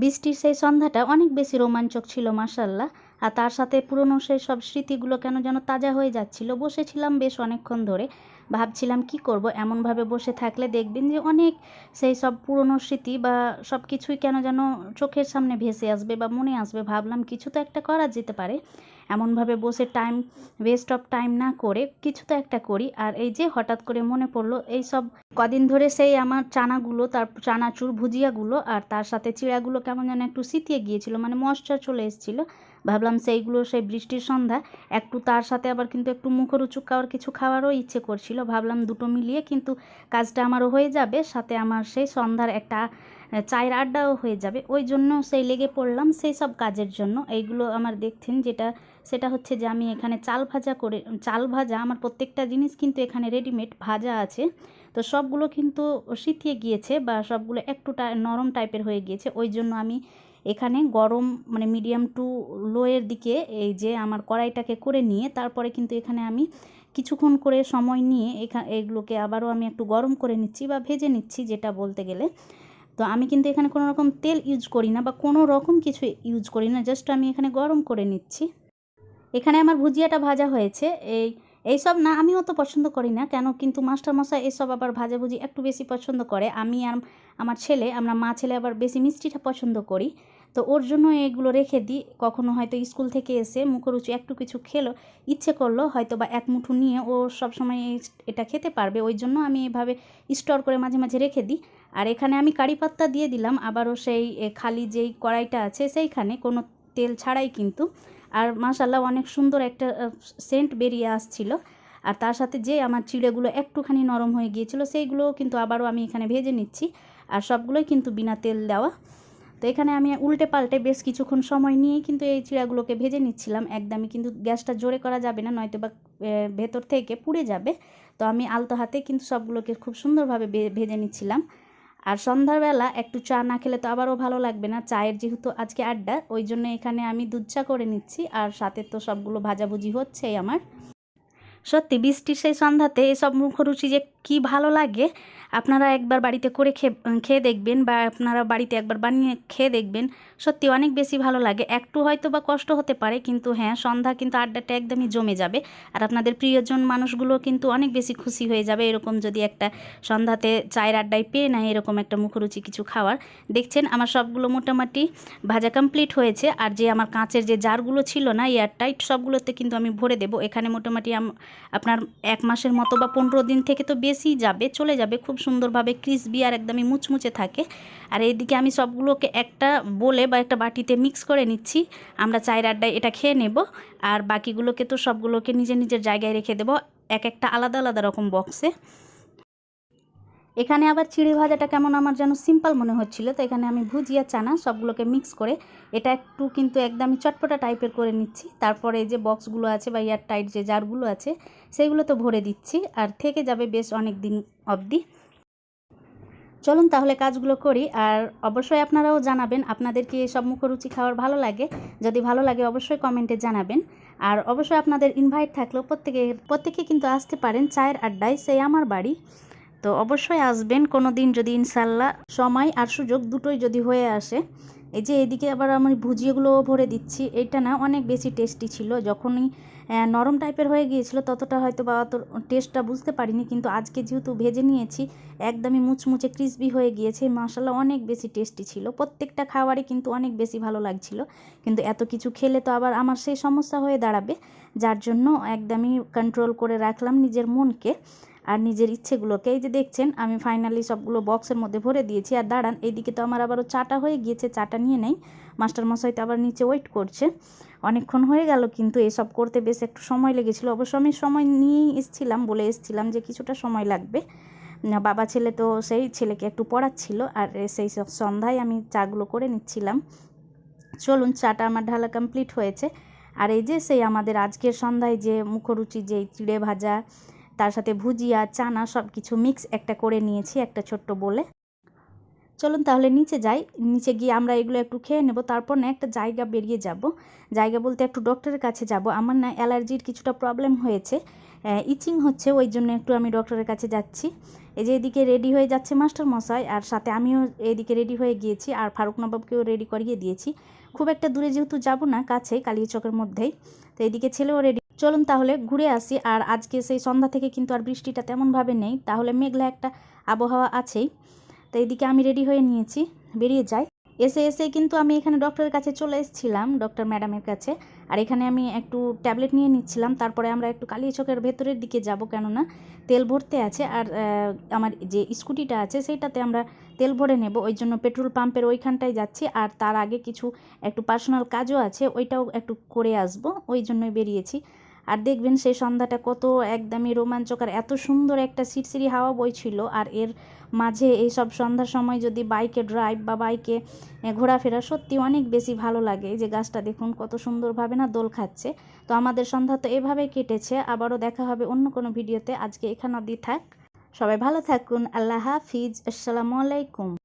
বৃষ্টির সেই সন্ধ্যাটা অনেক বেশি রোমাঞ্চক ছিল মাসাল্লাহ আর তার সাথে পুরনো সেই সব স্মৃতিগুলো কেন যেন তাজা হয়ে যাচ্ছিল, বসেছিলাম বেশ অনেকক্ষণ ধরে। ভাবছিলাম কি করব, এমনভাবে বসে থাকলে দেখবেন যে অনেক সেই সব পুরনো স্মৃতি বা সব কিছুই কেন যেন চোখের সামনে ভেসে আসবে বা মনে আসবে। ভাবলাম কিছু তো একটা করা যেতে পারে। এমনভাবে বসে টাইম ওয়েস্ট অফ টাইম না করে কিছু তো একটা করি। আর এই যে হঠাৎ করে মনে পড়ল, এই সব কদিন ধরে সেই আমার চানাগুলো, তার চানাচুর ভুজিয়াগুলো আর তার সাথে চিড়াগুলো কেমন যেন একটু সিতিয়ে গিয়েছিল মানে মশচার চলে এসেছিল। ভাবলাম সেইগুলো সেই বৃষ্টির সন্ধ্যা, একটু তার সাথে আবার কিন্তু একটু মুখরুচুক খাওয়ার কিছু খাওয়ারও ইচ্ছে করছিল। ভাবলাম দুটো মিলিয়ে কিন্তু কাজটা আমারও হয়ে যাবে, সাথে আমার সেই সন্ধ্যার একটা চায়ের আড্ডাও হয়ে যাবে। ওই জন্য সেই লেগে পড়লাম সেই সব কাজের জন্য। এইগুলো আমার দেখছেন যেটা, সেটা হচ্ছে যে আমি এখানে চাল ভাজা করে, চাল ভাজা আমার প্রত্যেকটা জিনিস কিন্তু এখানে রেডিমেড ভাজা আছে। তো সবগুলো কিন্তু সিথিয়ে গিয়েছে বা সবগুলো একটু নরম টাইপের হয়ে গিয়েছে। ওই জন্য আমি এখানে গরম মানে মিডিয়াম টু লোয়ের দিকে এই যে আমার কড়াইটাকে করে নিয়ে তারপরে কিন্তু এখানে আমি কিছুক্ষণ করে সময় নিয়ে এখানে এগুলোকে আবারও আমি একটু গরম করে নিচ্ছি বা ভেজে নিচ্ছি যেটা বলতে গেলে। তো আমি কিন্তু এখানে কোনো রকম তেল ইউজ করি না বা কোনো রকম কিছু ইউজ করি না জাস্ট আমি এখানে গরম করে নিচ্ছি। এখানে আমার ভুজিয়াটা ভাজা হয়েছে। এই এইসব না আমি অত পছন্দ করি না। কেন? কিন্তু মাস্টার মশাই এসব আবার ভাজাভুজি একটু বেশি পছন্দ করে। আমি আর আমার ছেলে, আমরা মা ছেলে আবার বেশি মিষ্টিটা পছন্দ করি। তো ওর জন্য এগুলো রেখে দিই। কখনো হয়তো স্কুল থেকে এসে মুখরুচি একটু কিছু খেলো, ইচ্ছে করল হয়তো বা এক মুঠো নিয়ে ও সব সময় এটা খেতে পারবে। ওই জন্য আমি এভাবে স্টোর করে মাঝে মাঝে রেখে দিই। আর এখানে আমি কারি পাত্তা দিয়ে দিলাম। আবারও সেই খালি যেই কড়াইটা আছে সেইখানে কোনো তেল ছাড়াই কিন্তু আর মাশাল্লাহ অনেক সুন্দর একটা সেন্ট বেরিয়ে আসছিল। আর তার সাথে যে আমার চিড়েগুলো একটুখানি নরম হয়ে গিয়েছিল, সেইগুলোও কিন্তু আবারও আমি এখানে ভেজে নিচ্ছি। আর সবগুলোই কিন্তু বিনা তেল দেওয়া। তো এখানে আমি উল্টে পাল্টে বেশ কিছুক্ষণ সময় নিয়েই কিন্তু এই চিড়াগুলোকে ভেজে নিচ্ছিলাম। একদমই কিন্তু গ্যাসটা জোরে করা যাবে না নয়তো বা ভেতর থেকে পুড়ে যাবে। তো আমি আলতো হাতে কিন্তু সবগুলোকে খুব সুন্দরভাবে ভেজে নিচ্ছিলাম। আর সন্ধ্যাবেলা একটু চা না খেলে তো আবারও ভালো লাগবে না। চায়ের যেহেতু আজকে আড্ডা, ওই জন্য এখানে আমি দুধ চা করে নিচ্ছি আর সাথে তো সবগুলো ভাজাভুজি হচ্ছেই আমার। সত্যি বৃষ্টির সেই সন্ধ্যাতে এসব মুখরুচি যে কি ভালো লাগে, আপনারা একবার বাড়িতে করে খেয়ে খেয়ে দেখবেন বা আপনারা বাড়িতে একবার বানিয়ে খেয়ে দেখবেন, সত্যি অনেক বেশি ভালো লাগে। একটু হয়তো বা কষ্ট হতে পারে, কিন্তু হ্যাঁ সন্ধ্যা কিন্তু আড্ডাটা একদমই জমে যাবে। আর আপনাদের প্রিয়জন মানুষগুলো কিন্তু অনেক বেশি খুশি হয়ে যাবে, এরকম যদি একটা সন্ধ্যাতে চায়ের আড্ডায় পেয়ে নেয়, এরকম একটা মুখরুচি কিছু খাওয়ার। দেখছেন, আমার সবগুলো মোটামুটি ভাজা কমপ্লিট হয়েছে। আর যে আমার কাঁচের যে জারগুলো ছিল না এয়ার টাইট সবগুলোতে কিন্তু আমি ভরে দেবো। এখানে মোটামুটি আপনার এক মাসের মতো বা পনেরো দিন থেকে তো বেশি যাবে, চলে যাবে, খুব সুন্দরভাবে ক্রিসবি আর একদমই মুচমুচে থাকে। আর এইদিকে আমি সবগুলোকে একটা বলে বা একটা বাটিতে মিক্স করে নিচ্ছি। আমরা চায়ের আড্ডায় এটা খেয়ে নেব। আর বাকিগুলোকে তো সবগুলোকে নিজের নিজের জায়গায় রেখে দেব। এক একটা আলাদা আলাদা রকম বক্সে এখানে আবার চিড়ে ভাজাটা কেমন আমার যেন সিম্পল মনে হচ্ছিল, তো এখানে আমি ভুজিয়া, চানা সবগুলোকে মিক্স করে এটা একটু কিন্তু একদমই চটপটা টাইপের করে নিচ্ছি। তারপরে যে বক্সগুলো আছে বা ইয়ার টাইট যে জারগুলো আছে সেইগুলো তো ভরে দিচ্ছি আর থেকে যাবে বেশ অনেক দিন অবধি। চলুন তাহলে কাজগুলো করি আর অবশ্যই আপনারাও জানাবেন আপনাদেরকে সব মুখরুচি খাওয়ার ভালো লাগে। যদি ভালো লাগে অবশ্যই কমেন্টে জানাবেন। আর অবশ্যই আপনাদের ইনভাইট থাকলেও প্রত্যেকে প্রত্যেকে কিন্তু আসতে পারেন চায়ের আড্ডায়, সেই আমার বাড়ি। তো অবশ্যই আসবেন কোনো দিন যদি ইনশাল্লাহ সময় আর সুযোগ দুটোই যদি হয়ে আসে। এই যে এদিকে আবার আমি ভুজিয়াগুলোও ভরে দিচ্ছি। এটা না অনেক বেশি টেস্টি ছিল। যখনই নরম টাইপের হয়ে গিয়েছিল ততটা হয়তো বা অত টেস্টটা বুঝতে পারিনি। কিন্তু আজকে যেহেতু ভেজে নিয়েছি, একদমই মুচমুচে ক্রিসপি হয়ে গিয়েছে। মশলা অনেক বেশি টেস্টি ছিল। প্রত্যেকটা খাবারই কিন্তু অনেক বেশি ভালো লাগছিল। কিন্তু এত কিছু খেলে তো আবার আমার সেই সমস্যা হয়ে দাঁড়াবে। যার জন্য একদমই কন্ট্রোল করে রাখলাম নিজের মনকে। আর নিজের ইচ্ছেগুলোকে, এই যে দেখছেন, আমি ফাইনালি সবগুলো বক্সের মধ্যে ভরে দিয়েছি। আর দাঁড়ান, এইদিকে তো আমার আবারও চাটা হয়ে গিয়েছে, চাটা নিয়ে নেই। মাস্টারমশাই তো আবার নিচে ওয়েট করছে। অনেকক্ষণ হয়ে গেল, কিন্তু এসব করতে বেশ একটু সময় লেগেছিলো। অবশ্য আমি সময় নিয়েই এসছিলাম বলে এসছিলাম যে কিছুটা সময় লাগবে। বাবা ছেলে তো সেই ছেলেকে একটু পড়াচ্ছিল, আর সেই সন্ধ্যায় আমি চাগুলো করে নিচ্ছিলাম। চলুন, চাটা আমার ঢালা কমপ্লিট হয়েছে। আর এই যে সেই আমাদের আজকের সন্ধ্যায় যে মুখরুচি যে চিড়ে ভাজা তার সাথে ভুজিয়া, চানা সব কিছু মিক্স একটা করে নিয়েছি, একটা ছোট্ট বলে চলুন তাহলে নিচে যাই। নিচে গিয়ে আমরা এগুলো একটু খেয়ে নেব, তারপর না একটা জায়গা বেরিয়ে যাব। জায়গা বলতে একটু ডক্টরের কাছে যাব। আমার না অ্যালার্জির কিছুটা প্রবলেম হয়েছে। ইচিং হচ্ছে, ওই জন্য একটু আমি ডক্টরের কাছে যাচ্ছি। এই যে এদিকে রেডি হয়ে যাচ্ছে মাস্টার মশাই, আর সাথে আমিও এদিকে রেডি হয়ে গিয়েছি, আর ফারুক নবাবকেও রেডি করিয়ে দিয়েছি। খুব একটা দূরে যেহেতু যাব না কাছে কালিয়াচকের মধ্যেই। তো এদিকে ছেলেও রেডি চলুন তাহলে ঘুরে আসি। আর আজকে সেই সন্ধ্যা থেকে কিন্তু আর বৃষ্টিটা তেমনভাবে নেই। তাহলে মেঘলা একটা আবহাওয়া আছেই। তো এদিকে আমি রেডি হয়ে নিয়েছি। বেরিয়ে যাই। এসে এসে কিন্তু আমি এখানে ডক্টরের কাছে চলে এসেছিলাম, ডক্টর ম্যাডামের কাছে। আর এখানে আমি একটু ট্যাবলেট নিয়ে নিচ্ছিলাম। তারপরে আমরা একটু কালিয়াচকের ভেতরের দিকে যাব কেননা তেল ভরতে আছে। আর আমার যে স্কুটিটা আছে সেইটাতে আমরা তেল ভরে নেব। ওই জন্য পেট্রোল পাম্পের ওইখানটায় যাচ্ছি। আর তার আগে কিছু একটু পার্সোনাল কাজও আছে। ওইটাও একটু করে আসব। ওই জন্যই বেরিয়েছি। আর দেখবেন সেই সন্ধ্যাটা কত একদমই রোমাঞ্চকর এত সুন্দর একটা সিরসিরি হাওয়া বইছিল আর এর মাঝে এই সব সন্ধ্যার সময় যদি বাইকে ড্রাইভ বা বাইকে ঘোরাফেরা সত্যি অনেক বেশি ভালো লাগে। যে গাছটা দেখুন কত সুন্দরভাবে না দোল খাচ্ছে। তো আমাদের সন্ধ্যা তো এভাবেই কেটেছে। আবারও দেখা হবে অন্য কোনো ভিডিওতে। আজকে এখানে অবধি থাক। সবাই ভালো থাকুন। আল্লাহ হাফিজ। আসসালামু আলাইকুম।